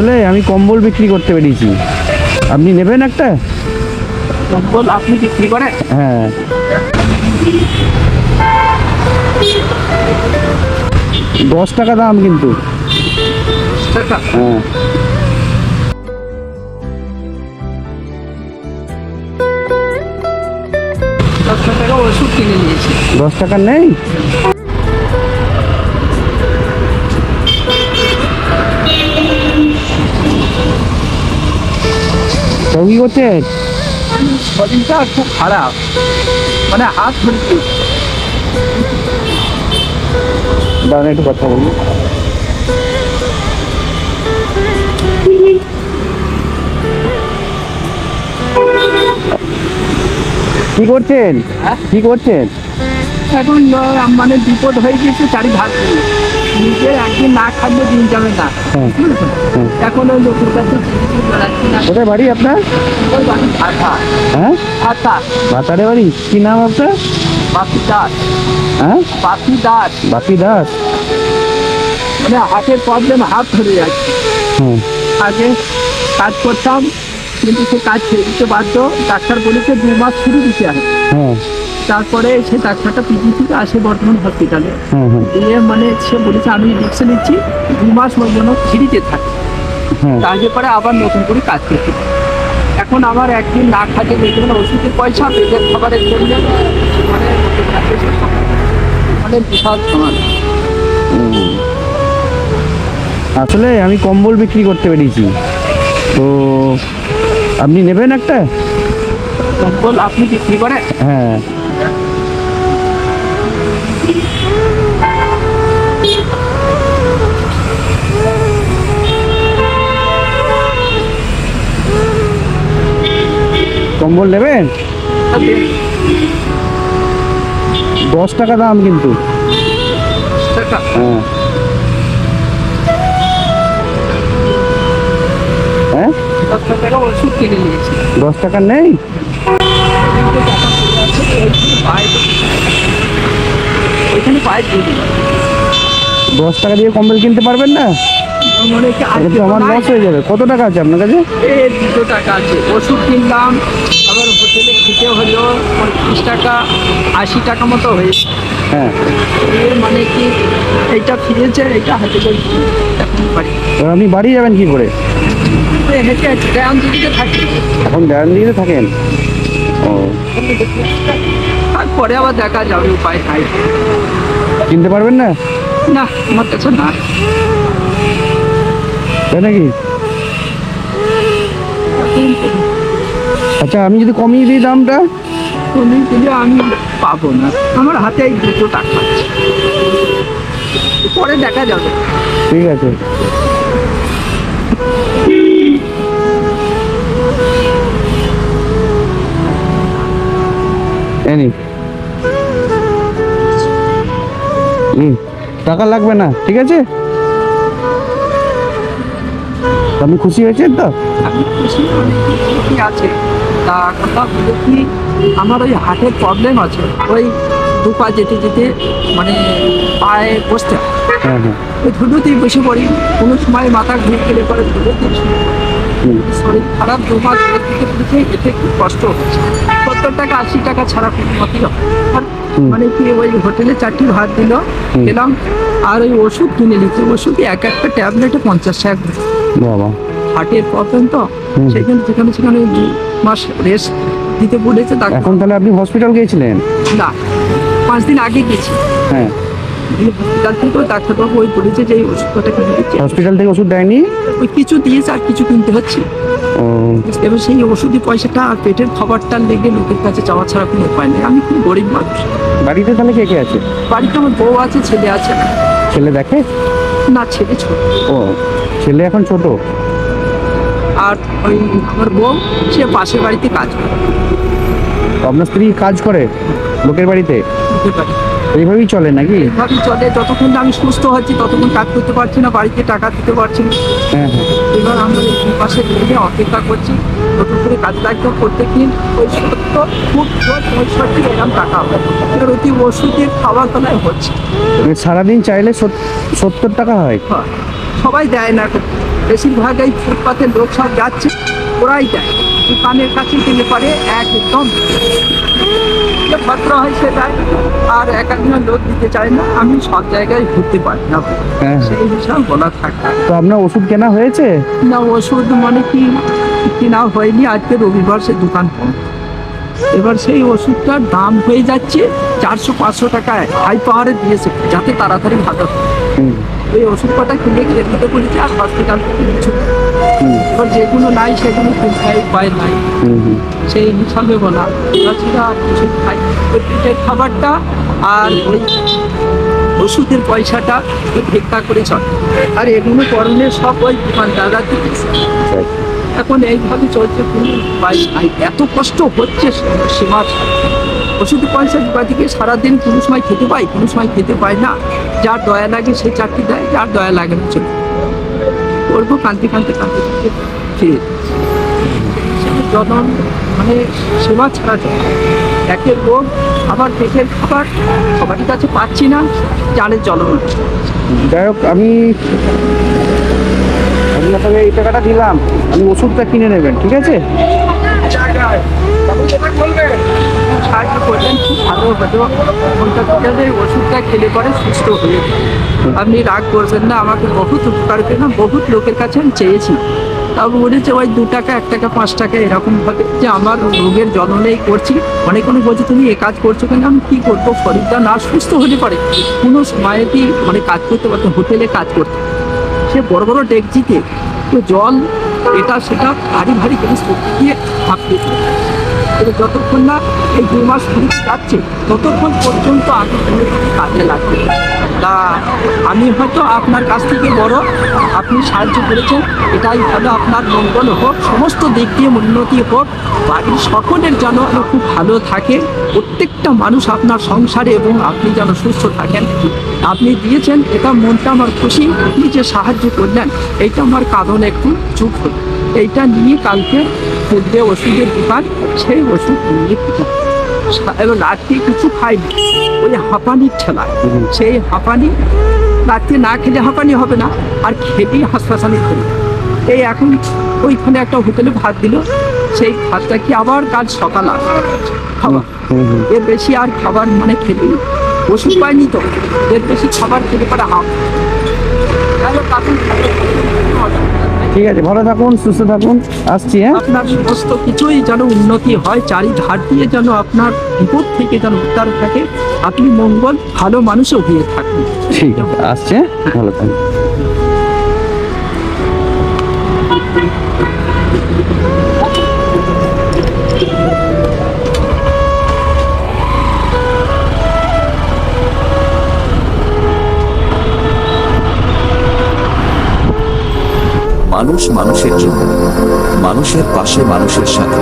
আসলে আমি কম্বল বিক্রি করতে পেরেছি আপনি নেবেন একটা? কম্বল আপনি বিক্রি করেন? হ্যাঁ। দশ টাকা দাম কিন্তু। হ্যাঁ। দশটা টাকা ওষুধ কিনে নিয়েছি। দশ টাকা নেই? কি করছেন শরীরটা খুব খারাপ। মানে হাত ধরছে। দাঁড়ান একটু কথা বলি। কি করছেন? হ্যাঁ? কি করছেন? এখন মানে বিপদ হয়ে গেছে চারি ভাগ মিলে। নিজে একদিন না খাদ্য দিন যাবে না। হ্যাঁ হ্যাঁ। এখন ওই লোকের কাছে কোথায় বাড়ি আপনার? হ্যাঁ? ভাতা। ভাতারে বাড়ি? কি নাম আপনার? বাপি দাস হ্যাঁ? বাপি দাস বাপি দাস মানে হাতের প্রবলেম হাত ধরে যাচ্ছে। আগে কাজ করতাম কিন্তু সে কাজ ছেড়ে দিতে বাধ্য। ডাক্তার বলেছে দু মাস ফ্রি দিতে হবে। হ্যাঁ তারপরে সে ডাক্তারটা পিজি থেকে আসে বর্ধমান হসপিটালে দিয়ে মানে সে বলেছে আমি রিক্সে নিচ্ছি দু মাস ওর জন্য ফ্রিতে থাকে হ্যাঁ তারপরে আবার নতুন করে কাজ করতে এখন আমার একদিন না খাতে দেখবেন ওষুধের পয়সা পেটের খাবারের জন্য মানে মানে বিশাল সমান। আসলে আমি কম্বল বিক্রি করতে পেরেছি। তো আপনি নেবেন একটা? আপনি বিক্রি করেন হ্যাঁ। কম্বল নেবেন? দশ টাকা দাম কিন্তু। হ্যাঁ। দশ টাকা নেই? দশ টাকা দিয়ে কম্বল কিনতে পারবেন না? মানে আমার লস হয়ে যাবে। কত টাকা আছে আপনার কাছে? দুটো টাকা আছে। ওষুধ কিনলাম আবার হোটেলে খেতে হলো পঁয়ত্রিশ টাকা আশি টাকা মতো হয়েছে। হ্যাঁ। মানে কি এইটা ফিরেছে এইটা হাতে করে আপনি বাড়ি যাবেন কি করে? হেঁটে গ্রাম দিকে থাকি। এখন দিয়ে থাকেন? ও। তারপরে আবার দেখা যাবে উপায় নাই। কিনতে পারবেন না? না আমার কাছে না তাই নাকি? আচ্ছা আমি যদি কমিয়ে দিই দামটা? তুমি দিলে আমি পাবো না। আমার হাতে এই দুটো টাকা পরে দেখা যাবে। ঠিক আছে। এনি। হুম টাকা লাগবে না ঠিক আছে? আপনি খুশি হয়েছেন তো? আমি খুশি অনেক আছে? তা কথা কি আমার ওই হার্টের প্রবলেম আছে। ওই দু পা যেতে যেতে মানে পায়ে বসতে হয়। হ্যাঁ ওই ধুলোতেই বসে পড়ি। কোনো সময় মাথা ঘুরে গেলে পরে ধুলোতেই শরীর খারাপ দু মাস ধরে থেকে থেকে এতে খুব কষ্ট হচ্ছে। সত্তর টাকা আশি টাকা ছাড়া কোনো মতই। মানে কি ওই হোটেলে চারটি ভাত দিল। খেলাম আর ওই ওষুধ কিনে নিচ্ছি ওষুধ এক একটা ট্যাবলেটে পঞ্চাশ টাকা বাবা। হার্টের প্রবলেম তো। সেখানে সেখানে সেখানে দু মাস রেস্ট দিতে ডাক্তার এখন তাহলে আপনি হসপিটাল গিয়েছিলেন? না পাঁচ দিন আগে গেছি হ্যাঁ। হসপিটাল থেকেও ডাক্তারবাবু ওই বলেছে যে এই ওষুধটা কিনে দিচ্ছে হসপিটাল থেকে ওষুধ দেয়নি? ওই কিছু দিয়েছে আর কিছু কিনতে হচ্ছে। এবার সেই ওষুধি পয়সাটা আর পেটের খাবারটা লেগে লোকের কাছে যাওয়া ছাড়া কোনো উপায় নেই। আমি খুব গরিব মানুষ। বাড়িতে তাহলে কে কে আছে? বাড়িতে আমার বউ আছে ছেলে আছে। ছেলে দেখে? না ছেলে ছোট। ও ছেলে এখন ছোট? আর ওই আমার বউ সে পাশের বাড়িতে কাজ করে। আপনার স্ত্রী কাজ করে লোকের বাড়িতে? লোকের বাড়ি এইভাবেই চলে নাকি? এইভাবেই চলে। যতক্ষণ আমি সুস্থ হচ্ছি ততক্ষণ কাজ করতে পারছি না বাড়িতে টাকা দিতে পারছি না। হ্যাঁ হ্যাঁ। এবার আমরা এই দুই মাসের অপেক্ষা করছি। নতুন করে কাজ লাগবে প্রত্যেক দিন ওই সত্তর জোর পঁয়ষট্টি এরকম টাকা হবে অতি ওষুধের খাওয়া তলায় হচ্ছে। মানে সারাদিন চাইলে সত্তর টাকা হয়। সবাই দেয় না বেশিরভাগ এই ফুটপাতের লোক সব যাচ্ছে ওরাই দেয়। দোকানের কাছে গেলে পারে একদম ভদ্র হয় সে দেয় আর এক একজন লোক দিতে চায় না। আমি সব জায়গায় ঘুরতে পারি না। হ্যাঁ। সেই হিসাব বলা থাকে। তো আপনার ওষুধ কেনা হয়েছে? না ওষুধ মানে কি? কেনা হয়নি। আজকে রবিবার সে দোকান বন্ধ। এবার সেই ওষুধটার দাম হয়ে যাচ্ছে চারশো পাঁচশো টাকায় হাই পাওয়ারে দিয়েছে যাতে তাড়াতাড়ি ভালো হয়। ওই ওষুধ কটা কিনে খেয়ে দিতে বলেছে আর হসপিটাল থেকে কিছু যেগুলো নাই সেগুলো কিনতে উপায় নাই। সেই হিসাবে বলা তাছাড়া কিছু খাই পেটের খাবারটা আর ওই ওষুধের পয়সাটা ভিক্ষা করে চলে। আর এগুলো করণে সব ওই দিতেছে এখন এইভাবে চলছে কোনো উপায় নাই। এত কষ্ট হচ্ছে সীমা ছাড়া। ওষুধ পয়সা দিকে সারাদিন কোনো সময় খেতে পাই কোনো সময় খেতে পায় না। যার দয়া লাগে সে চাকরি দেয় যার দয়া লাগে না চলে। কাঁদতে কাঁদতে কাঁদতে কাঁদতে জনম মানে সেবা ছাড়া যায় একের রোগ আবার পেটের খাবার সবারই কাছে পাচ্ছি না জানের জনম যাই হোক আমি আমি আপনাকে এই টাকাটা দিলাম। আমি ওষুধটা কিনে নেবেন ঠিক আছে? সাহায্য করলেন, খুব ভালো হলো। কোনটা ওষুধটা খেলে পরে সুস্থ হয়ে আপনি রাগ করবেন না, আমাকে বহুত উপকার করলেন বহুত লোকের কাছে আমি চেয়েছি। তবে বলেছে ওই দু টাকা, এক টাকা, পাঁচ টাকা এরকম ভাবে যে আমার রোগের যত্নেই করছি। অনেক অনেক বলছে, তুমি এ কাজ করছ কেন? আমি কি করব শরীরটা না, সুস্থ হতে পারে। কোনো সময়তেই মানে কাজ করতে পারতো হোটেলে কাজ করতে। সে বড় বড় ডেকচিতে তো জল, এটা, সেটা, ভারী ভারী জিনিস দিয়ে ভাবতে কিন্তু যতক্ষণ না এই দু মাস পুলিশ যাচ্ছে, ততক্ষণ পর্যন্ত আমি কাজে লাগবে। তা আমি হয়তো আপনার কাছ থেকে বড়, আপনি সাহায্য করেছেন, এটাই ভালো আপনার মঙ্গল হোক, সমস্ত দিক দিয়ে উন্নতি হোক, বাড়ির সকলের যেন খুব ভালো থাকে, প্রত্যেকটা মানুষ আপনার সংসারে এবং আপনি যেন সুস্থ থাকেন। আপনি দিয়েছেন, এটা মনটা আমার খুশি, আপনি যে সাহায্য করলেন, এইটা আমার কাঁদন একটু চুপ হলো। এইটা নিয়ে কালকে ফুটবে ওষুধের দোকান সেই ওষুধ নিয়ে এবার রাত্রে কিছু খাইনি। ওই হাঁপানির হুম। সেই হাঁপানি রাত্রে না খেলে হাঁপানি হবে না আর খেলেই হাসপাতালে খেলে এই এখন ওইখানে একটা হোটেলে ভাত দিল। সেই ভাতটা কি আবার কাল সকাল আসবে? খাবার। এর বেশি আর খাবার মানে খেলি ওষুধ পাইনি তো। এর বেশি খাবার খেলে পরে হাফ তাহলে তাদের ঠিক আছে ভালো থাকুন সুস্থ থাকুন আসছি হ্যাঁ? আপনার সমস্ত কিছুই যেন উন্নতি হয় চারিধার দিয়ে যেন আপনার বিপদ থেকে যেন উদ্ধার থাকে আপনি মঙ্গল ভালো মানুষও হয়ে থাকুন। ঠিক আছে আসছে হ্যাঁ? ভালো থাকুন। মানুষ মানুষের জন্য মানুষের পাশে মানুষের সাথে।